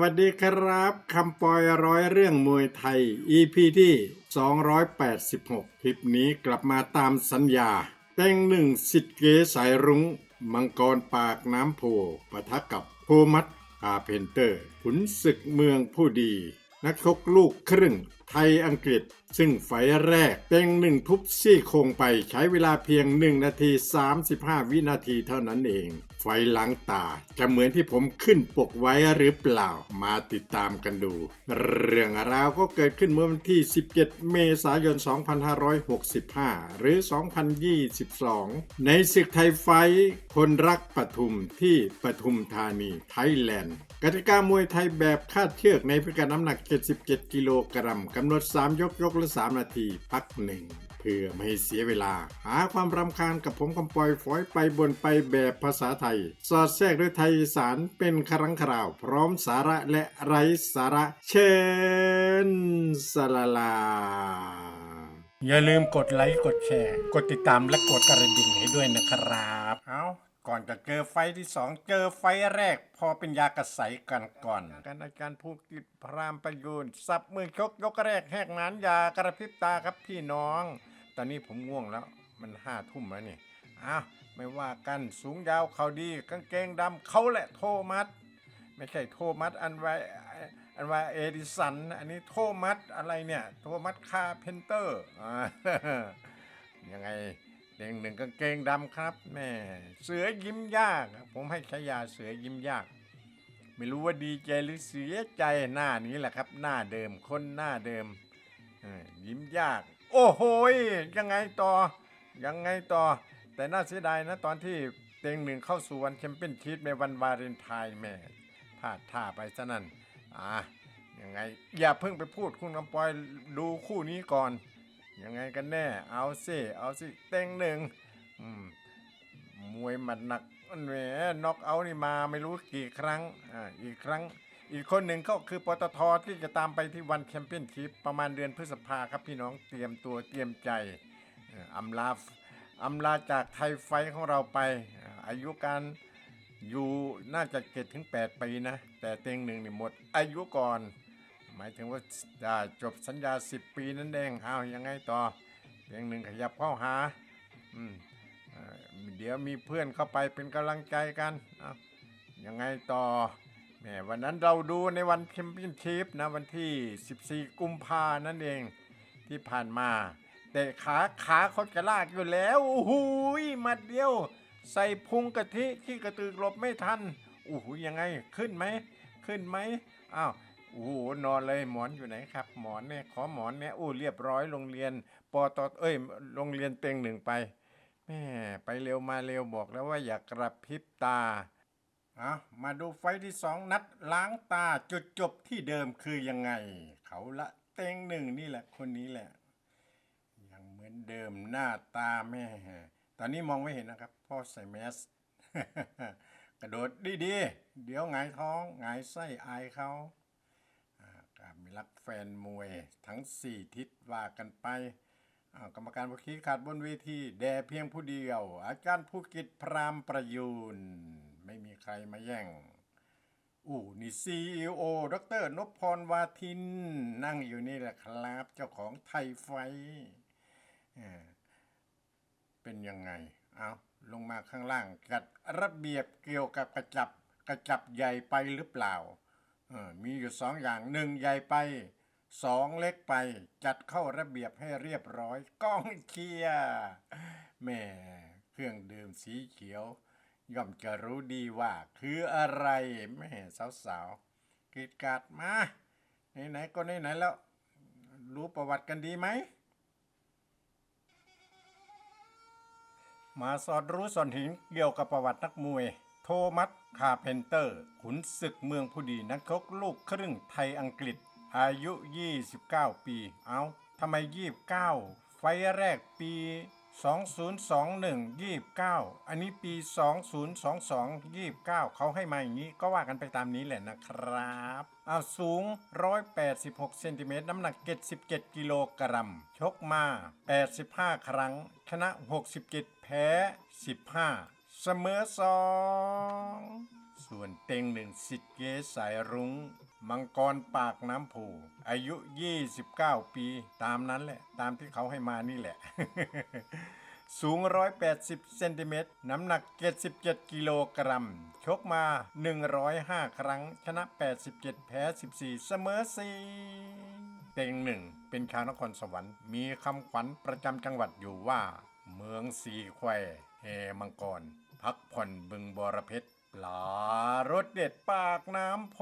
วัสดีครับคำปอยร้อยเรื่องมวยไทย EP ที่ 286 คลิปนี้กลับมาตามสัญญา แต่งหนึ่งสิทธิเกสายรุง้ง มังกรปากน้ำโพปะทะกับโพมัดคาเพนเตอร์ ขุนศึกเมืองผู้ดี นักชกลูกครึ่ง ไทยอังกฤษ ซึ่งไฟแรกเต็งหนึ่งทุบซี่โครงไปใช้เวลาเพียง 1 นาที 35 วินาทีเท่านั้นเอง ไฟหลังตาจะเหมือนที่ผมขึ้นปกไว้หรือเปล่ามาติดตามกันดู เรื่องราวก็เกิดขึ้นเมื่อวันที่ 17 เมษายน 2565 หรือ 2022 ในศึกไทยไฟคนรักปทุมที่ปทุมธานีไทยแลนด์กติกามวยไทยแบบคาดเชือกในพิกัดน้ำหนัก 77 กิโลกรัมกำหนด 3 ยกยกละ3นาทีพักหนึ่งเพื่อไม่ให้เสียเวลา หาความรำคาญกับผมกำปอยฝอยไปบนไปแบบภาษาไทย สอดแทรกด้วยไทยสารเป็นครั้งคราว พร้อมสาระและไร้สาระเชิญสลาลา อย่าลืมกดไลค์กดแชร์ กดติดตามและกดกระดิ่งให้ด้วยนะครับ เอา ก่อนจะเจอไฟที่สองเจอไฟแรก พอเป็นยากระใสกันก่อนกันอาจารย์ภูกิจพรามประยูนสับมือชกยกแรกแหกนานยากระพริบตาครับพี่น้อง ตอนนี้ผมง่วงแล้วมันห้าทุ่มแล้วนี่อ้าวไม่ว่ากันสูงยาวเขาดีกางเกงดำเขาแหละโทมัสไม่ใช่โทมัสอันไวอันไวเอดิสัน อันนี้โทมัสอะไรเนี่ย โทมัสคาเพนเตอร์อยังไง เด้งหนึ่งกางเกงดำครับแม่เสือยิ้มยาก ผมให้ฉายาเสือยิ้มยาก ไม่รู้ว่าดีใจหรือเสียใจหน้านี้แหละครับ หน้าเดิมคนหน้าเดิมยิ้มยาก โอ้โหยยังไงต่อ ยังไงต่อ แต่น่าเสียดายนะ ตอนที่เต็งหนึ่งเข้าสู่วันแชมเปี้ยนชิพในวันวาเลนไทน์แม่พลาดท่าไปซะนั่นอะยังไง อย่าเพิ่งไปพูดคุณกำปอยดูคู่นี้ก่อน ยังไงกันแน่ เอาสิเอาสิเต็งหนึ่งมวยหมัดหนักแหมน็อกเอาท์นี่มาไม่รู้กี่ครั้งอ่าอีกครั้ง อีกคนหนึ่งก็คือปตทที่จะตามไปที่วันแชมเปี้ยนชิพประมาณเดือนพฤษภาครับพี่น้องเตรียมตัวเตรียมใจอ่ออำลาอำลาจากไทยไฟของเราไป อายุการอยู่น่าจะเจ็ดถึงแปดปีนะ แต่เต็งหนึ่งนี่หมด อายุก่อน มายถึงว่าอ่าจบสัญญา 10 ปีนั่นเองเอายังไงต่อเพียงหนึ่งขยับเข้าหาอืมเดี๋ยวมีเพื่อนเข้าไปเป็นกำลังใจกันเอายังไงต่อแหมวันนั้นเราดูในวันแชมเปี้ยนชิพนะวันที่ 14 กุมภานั่นเองที่ผ่านมา แต่ขาขาเขาจะลากอยู่แล้วโอ้โหยหมัดเดียว ใส่พุงกะทิที่กระตือหลบไม่ทันโอ้โหยังไงขึ้นไหมขึ้นไหมอ้าว โอ้โหนอนเลยหมอนอยู่ไหนครับ หมอนเนี่ยขอหมอนเนี่ยโอ้เรียบร้อยโรงเรียนปอตอเอ้ยโรงเรียนเต็งหนึ่งไปแม่ไปเร็วมาเร็วบอกแล้วว่าอย่ากระพริบตาเอามาดูไฟที่สองนัดล้างตาจุดจบที่เดิมคือยังไง เขาละเต็งหนึ่งนี่แหละคนนี้แหละ ยังเหมือนเดิมหน้าตาแม่ตอนนี้มองไม่เห็นนะครับพ่อใส่แมสกระโดดดีๆเดี๋ยวหงายท้องหงายไส้อายเขา รักแฟนมวยทั้ง 4 ทิศว่ากันไป กรรมการผู้ชี้ขาดบนเวทีแด่เพียงผู้เดียว อาจารย์ผู้กิจพรามประยูน ไม่มีใครมาแย่งอู้นี่ซีโอดรนพพรวาทิน นั่งอยู่นี่แหละครับ เจ้าของไทยไฟ เป็นยังไง เอาลงมาข้างล่าง จัดระเบียบเกี่ยวกับกระจับกระจับใหญ่ไปหรือเปล่า มีอยู่สองอย่างหนึ่งใหญ่ไปสองเล็กไปจัดเข้าระเบียบให้เรียบร้อยกล้องเชียร์แม่เครื่องดื่มสีเขียว ย่อมจะรู้ดีว่าคืออะไรแม่สาวๆกีดกราดมาไหนๆก็ไหนๆแล้ว รู้ประวัติกันดีไหมมาสอดรู้สอนหินเกี่ยวกับประวัตินักมวย โทมัส คาเพนเตอร์ ขุนศึกเมืองผู้ดีนักชกลูกครึ่งไทยอังกฤษ อายุ 29 ปี เอาทำไม 29 ไฟแรกปี 2021 29 อันนี้ปี 2022 29 เขาให้มาอย่างนี้ก็ว่ากันไปตามนี้แหละนะครับเอาสูง 186 เซนติเมตร น้ำหนัก 77 กิโลกรัม ชกมา 85 ครั้ง ชนะ 67 แพ้ 15 เสมอ2ส่วนเต็งหนึ่งสิทธิ์เกสายรุง้ง มังกรปากน้ำผู อายุ 29 ปี ตามนั้นแหละ ตามที่เขาให้มานี่แหละ สูง 180 เซนติเมตร น้ำหนัก 77 กิโลกรัม ชกมา 105 ครั้ง ชนะ 87 แพ้ 14 เสมอ4เต็งหนึ่ง เป็นชาวนครสวรรค์ มีคำขวัญประจำจังหวัดอยู่ว่า เมืองสีแควแฮมังกร พักผ่อนบึงบรเพชรปลารสเด็ดปากน้ำโพ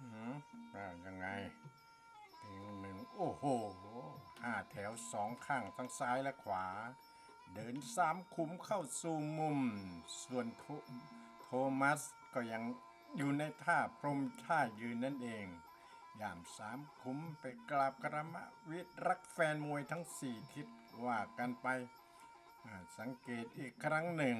หือ่ายังไงเต็งหนึ่งโอ้โหห้าแถวสองข้างทั้งซ้ายและขวา เดินสามขุมเข้าสู่มุม ส่วนโทโทมัสก็ยังอยู่ในท่าพรมท่ายืนนั่นเองยามสามขุมไปกราบกระมะวิรักแฟนมวยทั้งสี่ทิศว่ากันไป สังเกตอีกครั้งหนึ่ง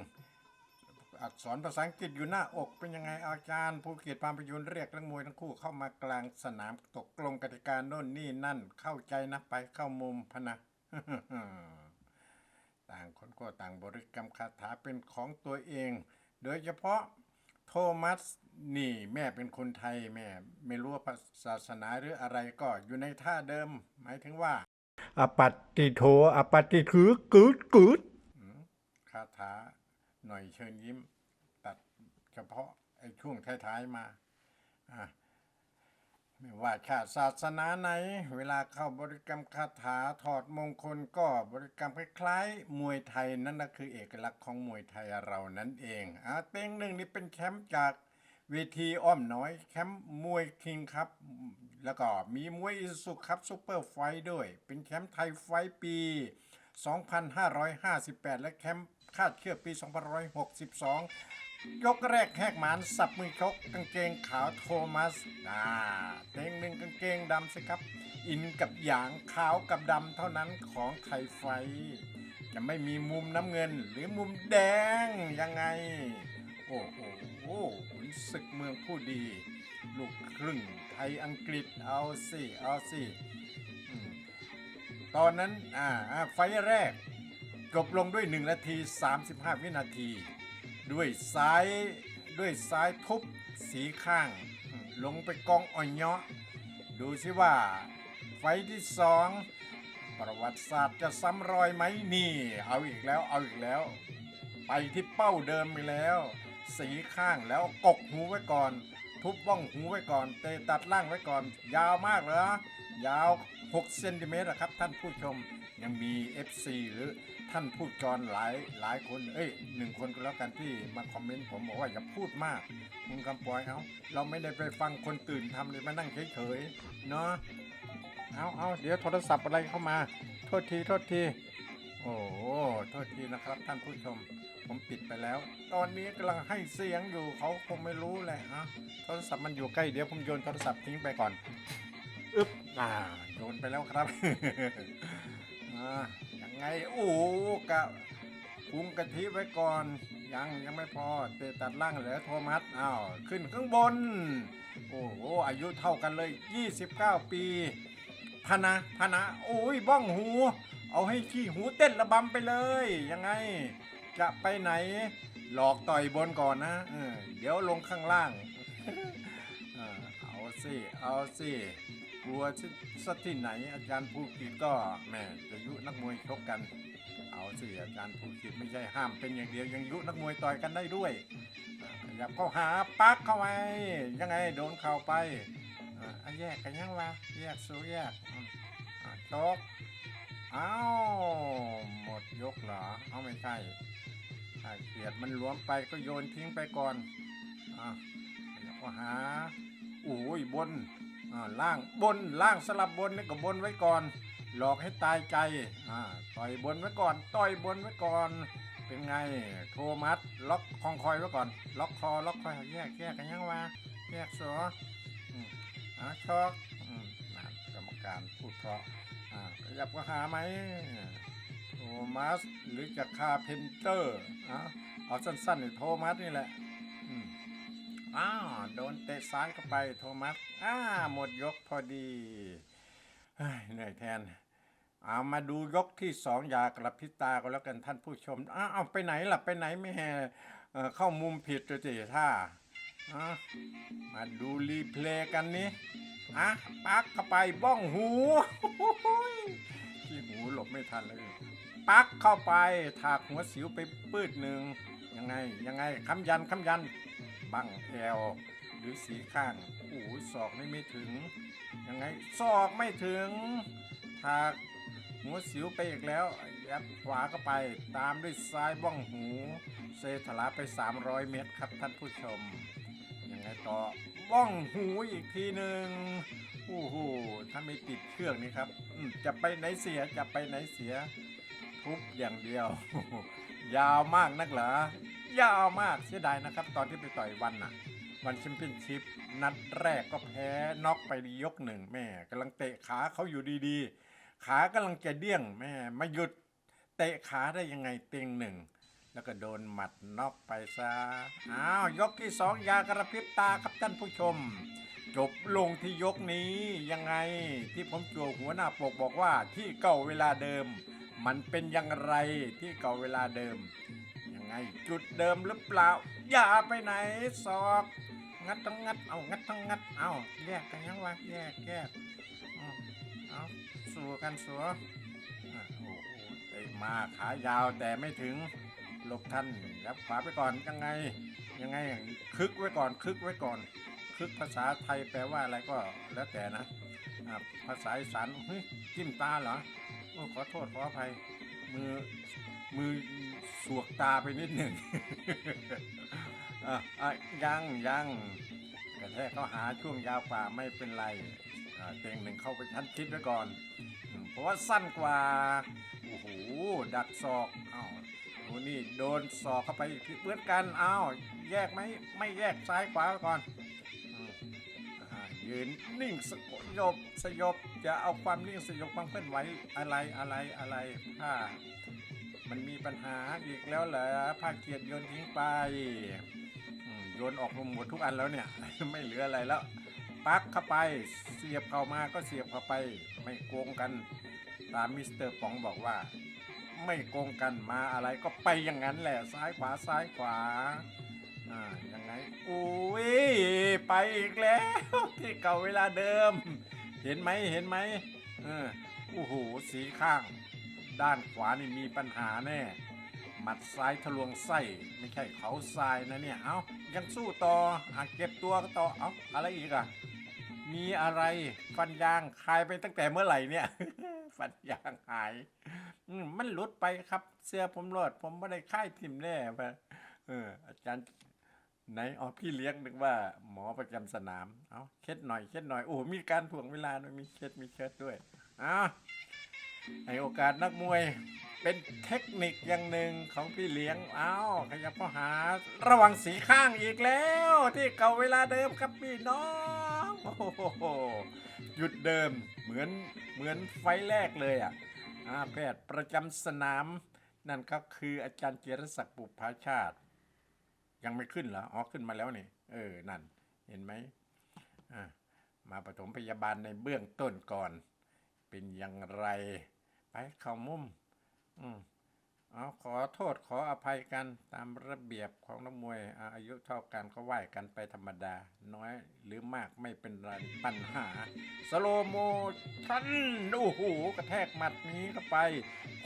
อักษรภาษาอังกฤษอยู่หน้าอกเป็นยังไงอาจารย์ผู้เกียรติปามประยุนเรียกนักมวยทั้งคู่เข้ามากลางสนามตกลงกติกาโน่นนี่นั่นเข้าใจนะไปเข้ามุมพนะต่างคนก็ต่างบริกรรมคาถาเป็นของตัวเอง โดยเฉพาะโทมัสนี่แม่เป็นคนไทยแม่ ไม่รู้ว่าศาสนาหรืออะไรก็อยู่ในท่าเดิม หมายถึงว่าอปัตติโทอปัตติคือกึดกึด คาถาหน่อยเชิญยิ้ม ตัดเฉพาะไอ้ช่วงท้ายๆมาอะไม่ว่าชาติศาสนาไหน เวลาเข้าบริกรรมคาถาถอดมงคลก็บริกรรมคล้ายๆมวยไทยนั่นนะคือเอกลักษณ์ของมวยไทยเรานั่นเองอะเต็งหนึ่งนี่เป็นแชมป์จากเวทีอ้อมน้อยแชมป์มวยคิงครับ แล้วก็มีมวยอิสุครับซูเปอร์ไฟด้วย เป็นแชมป์ไทยไฟปี 2558 และแชมป์ คาดเชือกปี2562 ยกแรกแหกหมานสับมือชกกางเกงขาวโทมัสอ่าเต็งหนึ่งกางเกงดำสิครับ อินกับหยางขาวกับดำเท่านั้นของไทยไฟ จะไม่มีมุมน้ำเงินหรือมุมแดงยังไง โอ้โหขุนศึกเมืองผู้ดี ลูกครึ่งไทยอังกฤษเอาสิเอาสิตอนนั้นอ่าไฟแรก จบลงด้วย 1 นาที 35 วินาที ด้วยซ้ายด้วยซ้ายทุบสีข้าง ลงไปกองอ่อยเนาะดูสิว่า ไฟที่สองประวัติศาสตร์จะซ้ำรอยไหมนี่ เอาอีกแล้วเอาอีกแล้ว ไปที่เป้าเดิมไปแล้ว สีข้างแล้วกกหูไว้ก่อน ทุบบ้องหูไว้ก่อน เตะตัดล่างไว้ก่อน ยาวมากเหรอยาว 6 เซนติเมตรอะครับท่านผู้ชมยังมี FC หรือ ท่านผู้จรหลายหลายคน เอ้ยหนึ่งคนก็แล้วกันที่มาคอมเมนต์ผมบอกว่าอย่าพูดมากคุณคำปอยเอาเราไม่ได้ไปฟังคนตื่นทำเลยมานั่งเฉยๆเนาะเอาเอาเดี๋ยวโทรศัพท์อะไรเข้ามา โทษทีโทษทีโอ้โหโทษทีนะครับ ท่านผู้ชม ผมปิดไปแล้ว ตอนนี้กำลังให้เสียงอยู่เขาคงไม่รู้แหละฮะโทรศัพท์มันอยู่ใกล้เดี๋ยวผมโยนโทรศัพท์ทิ้งไปก่อนอึ๊บอ่าโยนไปแล้วครับอ่า ไงโอ้กะคุงกะทิไว้ก่อน ยังยังไม่พอเตะตัดล่างเหลือโทมัสอ้าวขึ้นข้างบน โอ้โหอายุเท่ากันเลย 29 ปีพนะพนะโอ้ยบ้องหู เอาให้ขี้หูเต้นระบำไปเลย ยังไง จะไปไหน หลอกต่อยบนก่อนนะเออเดี๋ยวลงข้างล่าง เออเอาสิ เอาสิ กลัวสักที่ไหน อาจารย์ภูกิจก็แหม่จะยุนักมวยชกกัน เอาสิอาจารย์ภูกิจไม่ใช่ห้ามเป็นอย่างเดียวยังยุนักมวยต่อยกันได้ด้วยอ่าขยับเข้าหาปักเข้าไปยังไงโดนเข่าไปอะแยกกันยังวะแยกสู้แยกชกอ้าวหมดยกเหรอเอาไม่ใช่ถ้าเกียดมันหลวมไปก็โยนทิ้งไปก่อนอะแล้วก็หาโอ้ยบน ล่างบนล่างสลับบนนี่ก็บนไว้ก่อน หลอกให้ตายใจอ่าต่อยบนไว้ก่อน ต่อยบนไว้ก่อน เป็นไงโทมัสล็อกคองคอยไว้ก่อน ล็อกคอล็อกคอยแยกแยกกันยังวะแยกสัวอ่าช็อกกรรมการพูดเพราะอ่าขยับก็หาไหมโทมัสหรือจะคาเพนเตอร์อะเอาสั้นๆนี่โทมัสนี่แหละ อ้าวโดนเตะซ้ายเข้าไปโทมัสอ้าหมดยกพอดีเหนื่อยแทนเอามาดูยกที่สองอยากระพริบตาก็แล้วกันท่านผู้ชมอ้าวเอาไปไหนล่ะไปไหนไม่แห่เข้ามุมผิดเลยสิท่ามาดูรีเพลย์กันนี้อะปักเข้าไปบ้องหูที่หูหลบไม่ทันเลยปักเข้าไปถากหัวสิวไปปืดหนึ่งยังไงยังไงคำยันคำยัน บังแอวหรือสีข้างโอ้โหศอกนี่ไม่ถึง ยังไงศอกไม่ถึงถากหัวสิวไปอีกแล้วยับขวาเข้าไป ตามด้วยซ้ายบ้องหู เซถลาไป 300 เมตรครับท่านผู้ชม ยังไงต่อบ้องหูอีกทีหนึ่งโอ้โหถ้าไม่ติดเชือกนี่ครับจะไปไหนเสียจะไปไหนเสีย ทุบอย่างเดียว ยาวมากนักเหรอ ยาวมากเสียดายนะครับ ตอนที่ไปต่อยวันน่ะ วันแชมเปี้ยนชิพนัดแรกก็แพ้น็อกไปยกหนึ่งแม่กำลังเตะขาเขาอยู่ดีๆ ขากำลังจะเดี้ยงแม่มาหยุดเตะขาได้ยังไงเต็งหนึ่งแล้วก็โดนหมัดน็อกไปซะอ้าวยกที่สองยากระพริบตาครับท่านผู้ชม จบลงที่ยกนี้ยังไงที่ผมจัวหัวหน้าปกบอกว่าที่เก่าเวลาเดิม มันเป็นอย่างไรที่เก่าเวลาเดิม ไง จุดเดิมหรือเปล่า อย่าไปไหนศอก งัดต้องงัด เอางัดต้องงัด เอาแยกกันยังวะแยกแยกเอาสู้กันสัวโอ้โหเตะมาขายาวแต่ไม่ถึงหลบทันยับขวาไปก่อนยังไงยังไงคึกไว้ก่อนคึกไว้ก่อน คึกภาษาไทยแปลว่าอะไรก็แล้วแต่นะภาษาอีสานเฮ้ยจิ้มตาเหรออขอโทษขออภัยมือ มือสวกตาไปนิดหนึ่งอะอะยังยังกระแทกเขาหาช่วงยาวกว่าไม่เป็นไรอ่าเต็งหนึ่งเข้าไปชั้นคิดไว้ก่อนอืมเพราะว่าสั้นกว่า โอ้โห ดักศอกอ้าวโอ้นี่โดนศอกเข้าไปอีกทีเหมือนกันอ้าวแยกไหมไม่แยกซ้ายขวาไว้ก่อนอืมอ่ายืนนิ่งสยบสยบจะเอาความนิ่งสยบความเคลื่อนไหวอะไรอะไรอะไรถ้า มันมีปัญหาอีกแล้วเหรอภาคเกียรติโยนทิ้งไปโยนออกหมดทุกอันแล้วเนี่ย ไม่เหลืออะไรแล้วปักเข้าไปเสียบเข้ามาก็เสียบเข้าไป ไม่โกงกันตามมิสเตอร์ป๋องบอกว่า ไม่โกงกันมาอะไรก็ไปอย่างนั้นแหละซ้ายขวาซ้ายขวาอ่ายังไงอุ้ยไปอีกแล้ว ที่เก่าเวลาเดิม เห็นไหมเห็นไหมเออโอ้โหสีข้าง ด้านขวานี่มีปัญหาแน่ หมัดซ้ายทะลวงไส้ ไม่ใช่เขาทรายนะเนี่ย เอายังสู้ต่ออะเก็บตัวก็ต่อ เอาอะไรอีกอะ มีอะไรฟันยางคายไปตั้งแต่เมื่อไหร่เนี่ย ฟันยางหายอืมมันหลุดไปครับ เสื้อผมหลดผมไม่ได้ค่ายทิมแน่ไปเออ อาจารย์ไหนอ๋อพี่เลี้ยงนึกว่าหมอประจำสนาม เอาเช็ดหน่อยเช็ดหน่อย โอ้ มีการถ่วงเวลาด้วยมีเช็ดมีเช็ดด้วยอ้า ให้โอกาสนักมวยเป็นเทคนิคอย่างหนึ่งของพี่เลี้ยงอ้าวขยับเข้าหา ระวังสีข้างอีกแล้ว ที่เก่าเวลาเดิมครับพี่น้องโอ้โหหยุดเดิมเหมือนเหมือนไฟแรกเลยอะอาแพทย์ประจำสนาม นั่นก็คืออาจารย์เจรศักดิ์บุพาชาติ ยังไม่ขึ้นเหรออ๋อขึ้นมาแล้วนี่ เออนั่น เห็นไหมอ่ามาปฐมพยาบาลในเบื้องต้นก่อน เป็นอย่างไร ไปเข้ามุม อืมเอาขอโทษขออภัยกันตามระเบียบของนักมวยอาอายุเท่ากันก็ไหวกันไปธรรมดา น้อยหรือมากไม่เป็นไรปัญหา สโลโมชันโอ้โหกระแทกหมัดนี้เข้าไป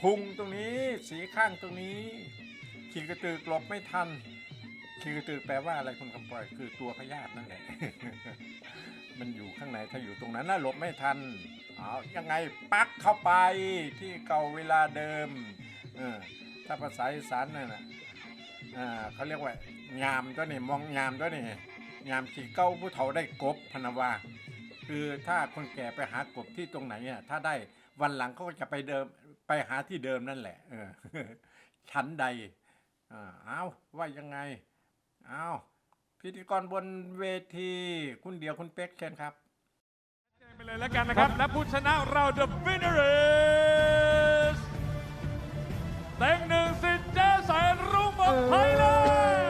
พุงตรงนี้สีข้างตรงนี้ ขีกระตือกลบไม่ทัน ขีกระตือแปลว่าอะไรคุณคำปล่อยคือตัวพยาธินั่นแหละ มันอยู่ข้างในถ้าอยู่ตรงนั้นน่ะหลบไม่ทัน เอายังไงปักเข้าไปที่เก่าเวลาเดิมเออถ้าภาษาอีสานนั่นน่ะอ่าเขาเรียกว่ายามตัวนี่มองยามตัวนี่ยามขี่เก้าผู้เฒ่าได้กบพนาวาคือถ้าคนแก่ไปหากบที่ตรงไหนอะถ้าได้วันหลังเขาก็จะไปเดิมไปหาที่เดิมนั่นแหละเออชั้นใดอ่าเอาว่ายังไงเอาพิธีกรบนเวที คุณเดียวคุณเป๊กเชิญครับ เลยแล้วกันนะครับ และผู้ชนะเรา the winner is เต็งหนึ่งสิทธิ์เจสายรุ่งเมืองไทยเลย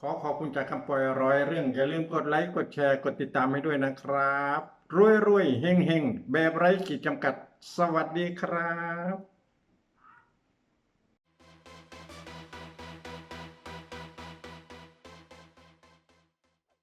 ขอขอบคุณจากคำปล่อยร้อยเรื่อง อย่าลืมกดไลค์ กดแชร์ กดติดตามให้ด้วยนะครับ รวยรวยๆเฮงเฮงๆแบบไร้ขีดจำกัด สวัสดีครับ